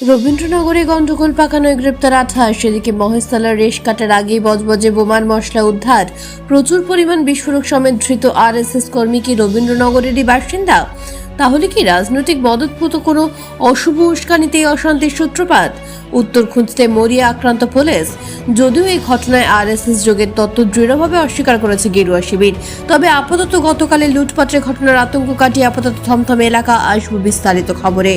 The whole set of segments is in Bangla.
রবীন্দ্রনগরে গন্ডগোল পাকানোয় গ্রেপ্তার আঠাশ, এদিকে মহেশতলার রেশ কাটার আগেই বজবজে বোমার মশলা উদ্ধার। প্রচুর পরিমাণ বিস্ফোরক সমেত ধৃত আরএসএস কর্মী কি রবীন্দ্রনগরেরই বাসিন্দা? তাহলে কি রাজনৈতিক মদতপুত কোনো অশুভ উস্কানিতেই অশান্তির সূত্রপাত? উত্তর খুঁজতে মরিয়া আক্রান্ত পুলিশ। যদিও এই ঘটনায় আরএসএস যোগের তত্ত্ব দৃঢ়ভাবে অস্বীকার করেছে গেরুয়া শিবির। তবে আপাতত গতকালের লুটপাটের ঘটনার আতঙ্ক কাটিয়ে আপাতত থমথমে এলাকা আসবে বিস্তারিত খবরে।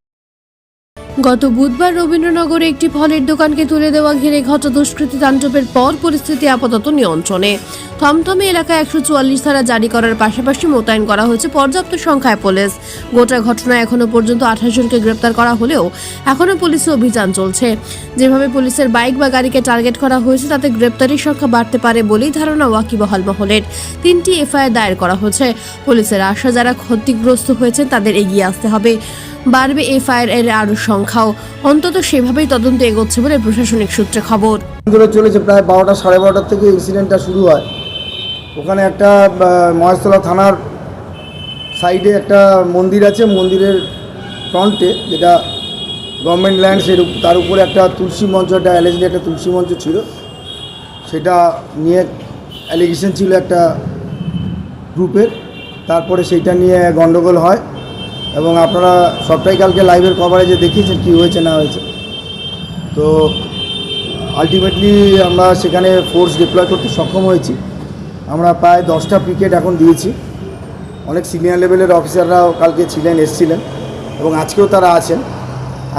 গত বুধবার রবীন্দ্রনগরে একটি ফলের দোকানকে তুলে দেওয়া ঘিরে ঘটা দুষ্কৃতী তাণ্ডবের পর পরিস্থিতি আপাতত নিয়ন্ত্রণে। থমথমে এলাকায় একশো চুয়াল্লিশ ধারা জারি করার পাশাপাশি মোতায়েন করা হয়েছে পর্যাপ্ত সংখ্যায় পুলিশ। গোটা ঘটনায় এখনও পর্যন্ত আঠাশ জনকে গ্রেপ্তার করা হলেও এখনও পুলিশে অভিযান চলছে। যেভাবে পুলিশের বাইক বা গাড়িকে টার্গেট করা হয়েছে, তাতে গ্রেপ্তারির সংখ্যা বাড়তে পারে বলেই ধারণা ওয়াকিবহাল মহলের। তিনটি এফআইআর দায়ের করা হয়েছে। পুলিশের আশা, যারা ক্ষতিগ্রস্ত হয়েছে তাদের এগিয়ে আসতে হবে। বাড়বে এফআইআর এর আরও সংখ্যাও। অন্তত সেভাবেই তদন্ত এগোচ্ছে বলে প্রশাসনিক সূত্রে খবর। ধরে চলেছে, প্রায় বারোটা, সাড়ে বারোটার থেকে ইনসিডেন্টটা শুরু হয়। ওখানে একটা মহেশতলা থানার সাইডে একটা মন্দির আছে, মন্দিরের ফ্রন্টে যেটা গভর্নমেন্ট ল্যান্ড উপ- তার উপরে একটা তুলসী মঞ্চ, একটা অ্যালেজলি একটা তুলসী মঞ্চ ছিল। সেটা নিয়ে অ্যালিগেশন ছিল একটা গ্রুপের তারপরে সেইটা নিয়ে গন্ডগোল হয়। এবং আপনারা সবটাই কালকে লাইভের কভারেজে দেখিয়েছেন কী হয়েছে, না হয়েছে। তো আলটিমেটলি আমরা সেখানে ফোর্স ডিপ্লয় করতে সক্ষম হয়েছি। আমরা প্রায় দশটা পিকেট এখন দিয়েছি। অনেক সিনিয়র লেভেলের অফিসাররাও কালকে ছিলেন, এসছিলেন এবং আজকেও তারা আছেন।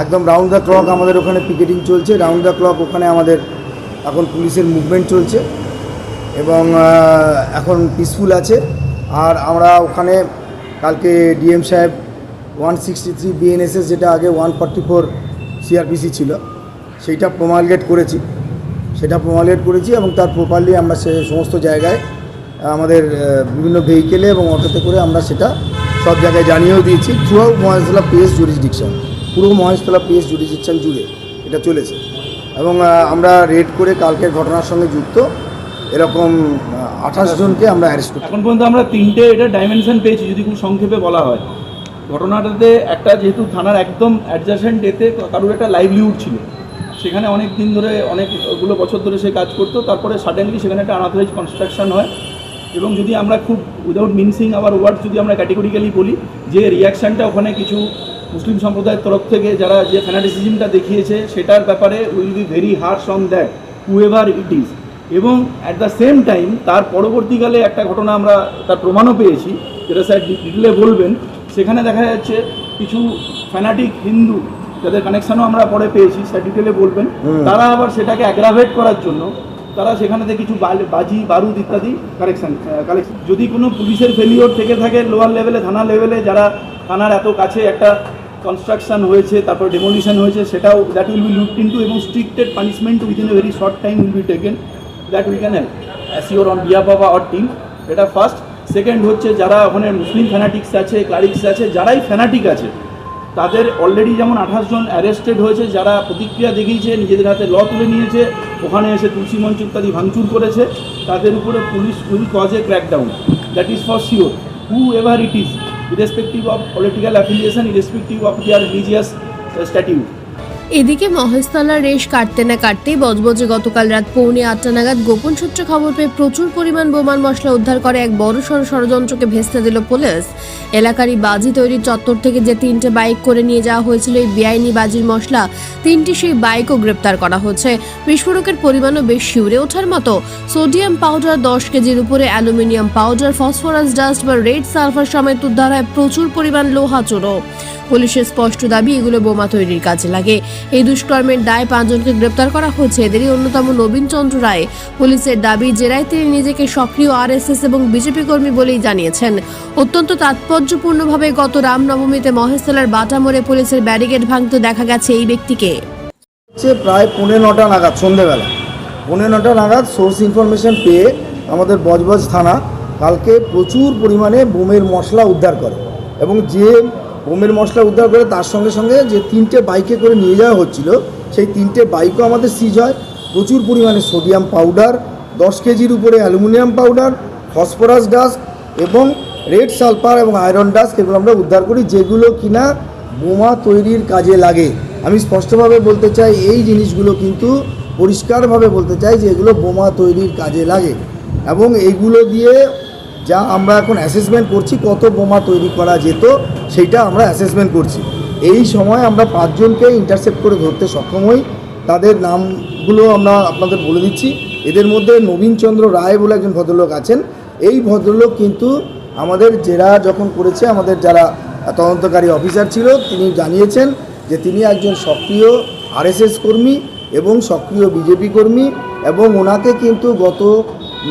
একদম রাউন্ড দ্য ক্লক আমাদের ওখানে পিকেটিং চলছে। রাউন্ড দ্য ক্লক ওখানে আমাদের এখন পুলিশের মুভমেন্ট চলছে এবং এখন পিসফুল আছে। আর আমরা ওখানে কালকে ডিএম সাহেব ওয়ান সিক্সটি থ্রি বিএনএসএস যেটা আগে ওয়ান ফর্টি ফোর সিআরপিসি ছিল, সেইটা প্রমালগেট করেছি। সেটা প্রমালগেট করেছি এবং তার প্রপারলি আমরা সে সমস্ত জায়গায়, আমাদের বিভিন্ন ভেহিকেলে এবং অটোতে করে আমরা সেটা সব জায়গায় জানিয়েও দিয়েছি। Throughout Maheshtala PS jurisdiction পুরো মহেশতলা পিএস জুরিসডিকশন জুড়ে এটা চলেছে। এবং আমরা রেড করে কালকের ঘটনার সঙ্গে যুক্ত, এরকম আঠাশ জনকে আমরা অ্যারেস্ট করতে এখন পর্যন্ত আমরা তিনটে এটা ডাইমেনশন পেয়েছি, যদি খুব সংক্ষেপে বলা হয়। ঘটনাটাতে একটা যেহেতু থানার একদম অ্যাডজাসেন্ট এতে কারোর একটা লাইভলিহুড ছিল। সেখানে অনেক দিন ধরে, অনেকগুলো বছর ধরে সে কাজ করতো। তারপরে সাডেনলি সেখানে একটা আনাথরাইজ কনস্ট্রাকশন হয়। এবং যদি আমরা খুব উইদাউট মিনসিং আবার ওয়ার্ড যদি আমরা ক্যাটেগরিক্যালি বলি, যে রিয়াকশানটা ওখানে কিছু মুসলিম সম্প্রদায়ের তরফ থেকে, যারা যে ফ্যানাটিসিজমটা দেখিয়েছে, সেটার ব্যাপারে will be very harsh on that whoever it is এবং অ্যাট দ্য সেম টাইম তার পরবর্তীকালে একটা ঘটনা আমরা, তার প্রমাণও পেয়েছি, যেটা স্যার ডিটেলে বলবেন সেখানে দেখা যাচ্ছে কিছু ফ্যানাটিক হিন্দু যাদের কানেকশনও আমরা পরে পেয়েছি স্যার ডিটেলে বলবেন। তারা আবার সেটাকে অ্যাগ্রাভেট করার জন্য তারা সেখানে থেকে কিছু বাজি বারুদ ইত্যাদি কালেকশন কালেকশন যদি কোনো পুলিশের ফেলিওর থেকে থাকে লোয়ার লেভেলে থানা লেভেলে যারা থানার এত কাছে একটা কনস্ট্রাকশন হয়েছে তারপর ডেমোলিশন হয়েছে সেটাও that will be looked into এবং strict punishment within a very short time will be taken that we can assure on behalf of our team এটা ফার্স্ট সেকেন্ড হচ্ছে যারা ওখানে মুসলিম ফ্যানাটিক্স আছে ক্লারিক্স আছে, যারাই ফ্যানাটিক আছে, তাদের অলরেডি যেমন আঠাশ জন অ্যারেস্টেড হয়েছে, যারা প্রতিক্রিয়া দেখিয়েছে, নিজেদের হাতে ল তুলে নিয়েছে, ওখানে এসে তুলসী মঞ্চ ইত্যাদি ভাঙচুর করেছে, তাদের উপরে police will cause crackdown that is for sure whoever it is irrespective of political affiliation irrespective of their religious stature এদিকে মহেশতলার রেশ কাটতে না কাটতেই বজবজে গতকাল রাত পৌনে আটটা নাগাদ গোপন সূত্রে খবর পেয়ে প্রচুর পরিমাণ বোমার মশলা উদ্ধার করে এক বড় সড় ষড়যন্ত্রকে ভেস্তে দিল পুলিশ। এলাকারই বাজি তৈরির চত্বর থেকে যে তিনটে বাইক করে নিয়ে যাওয়া হয়েছিল এই বেআইনি বাজির মশলা, তিনটি সেই বাইকও গ্রেপ্তার করা হয়েছে বিস্ফোরকের পরিমাণও বেশ শিউরে ওঠার মতো। সোডিয়াম পাউডার দশ কেজির উপরে অ্যালুমিনিয়াম পাউডার, ফসফরাস ডাস্ট বা রেড সালফার সমেত উদ্ধার হয় প্রচুর পরিমাণ লোহা চূড়ো পুলিশের স্পষ্ট দাবি, এগুলো বোমা তৈরির কাজে লাগে। এই দুষ্কর্মের দায় পাঁচজনকে গ্রেপ্তার করা হয়েছে। এদেরই অন্যতম নবীন চন্দ্র রায়। পুলিশের দাবি জেরায় তিনি নিজেকে সক্রিয় আরএসএস এবং বিজেপি কর্মী বলেই জানিয়েছেন। অত্যন্ত তাৎপর্যপূর্ণভাবে গত রামনবমীতে মহেশতলার বাটা মোড়ে পুলিশের ব্যারিকেড ভাঙতে দেখা গেছে এই ব্যক্তিকে। প্রায় পৌনে নটা নাগাদ, সন্ধেবেলা। পৌনে নটা নাগাদ সোর্স ইনফরমেশন পেয়ে আমাদের বজবজ থানা কালকে প্রচুর পরিমাণে বোমের মশলা উদ্ধার করে এবং যে বোমের মশলা উদ্ধার করে তার সঙ্গে সঙ্গে যে তিনটে বাইকে করে নিয়ে যাওয়া হচ্ছিল, সেই তিনটে বাইকও আমাদের সিজ হয়। প্রচুর পরিমাণে সোডিয়াম পাউডার দশ কেজির উপরে অ্যালুমিনিয়াম পাউডার ফসফরাস ডাস্ট এবং রেড সালফার এবং আয়রন ডাস্ট এগুলো আমরা উদ্ধার করি, যেগুলো কিনা বোমা তৈরির কাজে লাগে। আমি স্পষ্টভাবে বলতে চাই, এই জিনিসগুলো কিন্তু পরিষ্কারভাবে বলতে চাই যে এগুলো বোমা তৈরির কাজে লাগে। এবং এইগুলো দিয়ে যা আমরা এখন অ্যাসেসমেন্ট করছি, কত বোমা তৈরি করা যেত, সেইটা আমরা অ্যাসেসমেন্ট করছি। এই সময় আমরা পাঁচজনকে ইন্টারসেপ্ট করে ধরতে সক্ষম হই। তাদের নামগুলো আমরা আপনাদের বলে দিচ্ছি। এদের মধ্যে নবীনচন্দ্র রায় বলে একজন ভদ্রলোক আছেন। এই ভদ্রলোক কিন্তু আমাদের জেরা যখন করেছে, আমাদের যারা তদন্তকারী অফিসার ছিল, তিনি জানিয়েছেন যে তিনি একজন সক্রিয় আরএসএস কর্মী এবং সক্রিয় বিজেপি কর্মী এবং ওনাকে কিন্তু গত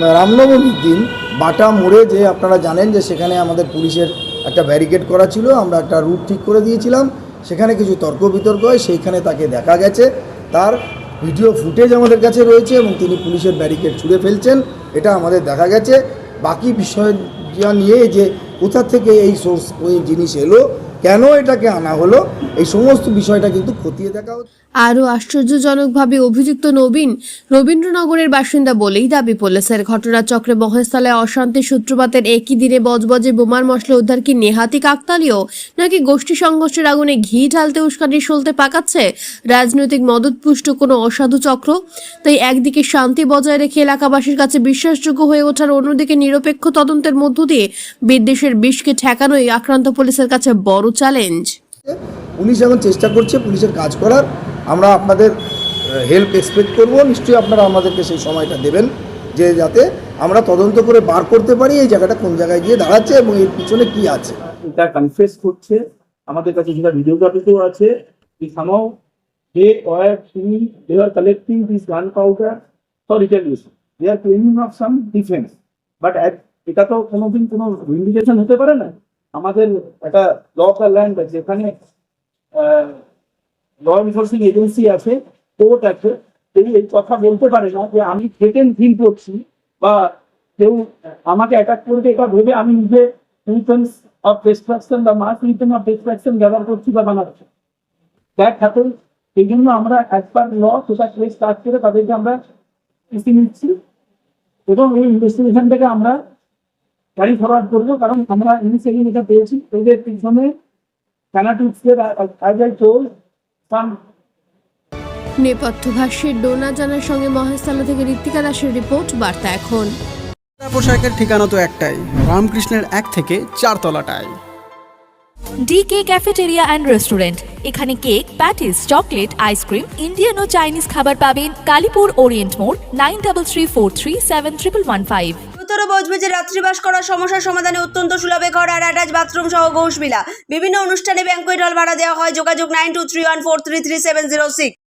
রামনবমীর দিন বাটা মোড়ে যে আপনারা জানেন যে সেখানে আমাদের পুলিশের একটা ব্যারিকেড করা ছিল, আমরা একটা রুট ঠিক করে দিয়েছিলাম। সেখানে কিছু তর্ক বিতর্ক হয়, সেইখানে তাকে দেখা গেছে। তার ভিডিও ফুটেজ আমাদের কাছে রয়েছে এবং তিনি পুলিশের ব্যারিকেড ছুঁড়ে ফেলছেন, এটা আমাদের দেখা গেছে। বাকি বিষয় নিয়ে যে কোথা থেকে এই সোর্স ওই জিনিস এলো কেন এটাকে আনা হলো? এই সমস্ত বিষয়টা কিন্তু খতিয়ে দেখা হচ্ছে। আরও আশ্চর্যজনকভাবে অভিযুক্ত নবীন রবীন্দ্রনগরের বাসিন্দা বলেই দাবি পুলিশের ঘটনাচক্রে মহেশতলায় অশান্তি সূত্রপাতের একই দিনে বজবজে বোমার মশলা উদ্ধার কি নেহাতি কাকতালীয় নাকি গোষ্ঠী সংঘর্ষের আগুনে ঘি ঢালতে উস্কানি সলতে পাকাচ্ছে? রাজনৈতিক মদতপুষ্ট কোনো অসাধু চক্র? তাই একদিকে শান্তি বজায় রেখে এলাকাবাসীর কাছে বিশ্বাসযোগ্য হয়ে ওঠার, অন্যদিকে নিরপেক্ষ তদন্তের মধ্য দিয়ে বিদ্বেষের বিষকে ঠেকানোই আক্রান্ত পুলিশের কাছে বড় চ্যালেঞ্জ পুলিশ এখন চেষ্টা করছে পুলিশের কাজ করার আমরা আপনাদের হেল্প এক্সপেক্ট করব। নিশ্চয়ই আপনারা আমাদেরকে সেই সময়টা দেবেন যে যাতে আমরা তদন্ত করে বার করতে পারি এই জায়গাটা কোন জায়গায় গিয়ে দাঁড়াচ্ছে এবং এর পিছনে কি আছে। এটা কনফেস করছে। আমাদের কাছে যেটা ভিডিওগ্রাফিতেও আছে কি somehow they were doing they are collecting this gun powder for retaliation they are claiming of some defense but এটা তো কোনোদিন কোনো ইন্ডিকেশন হতে পারে না। আমাদের একটা ল অফ ল্যান্ড আছে এখানে ল এনফোর্সিং এজেন্সি আছে কোর্ট আছে কেউ এই কথা বলতে পারে না যে আমি থ্রেটেন ফিল করছি বা কেউ আমাকে অ্যাটাক করবে, এটা ভেবে আমি নিজে weapons অফ destruction বা মাস weapon of destruction ব্যবহার করছি বা বানাচ্ছি। দ্যাট হ্যাপেন সেই জন্য আমরা as per law social case start করে তাদেরকে আমরা নিচ্ছি। এবং এই ইনভেস্টিগেশনটাকে আমরা ক্যারি ফরওয়ার্ড করব কারণ আমরা ইনিশিয়ালি এটা পেয়েছি। এদের পিছনে ফ্যানাটিক্সদের টোল সাম নেপথ্য ভাষ্যের ডোনা জানার সঙ্গে মহেশতলা থেকে ঋত্বিকা দাসের রিপোর্ট বার্তা এখন। পোশাকের ঠিকানা তো একটাই রামকৃষ্ণের এক থেকে চার তলাটায় ডিকে ক্যাফেটেরিয়া অ্যান্ড রেস্টুরেন্ট এখানে cake patties chocolate ice cream Indian ও চাইনিজ খাবার পাবেন কালীপুর ওরিয়েন্ট মোড় nine double three four three seven triple one five. উত্তর যে রাত্রিবাস করার সমস্যার সমাধানে অত্যন্ত সুলভে ঘর আর অ্যাটাচ বাথরুম সহ ঘোষবিলা বিভিন্ন অনুষ্ঠানে ব্যাংকুয়েট হল ভাড়া দেওয়া হয়। যোগাযোগ nine two three one four three three seven zero six.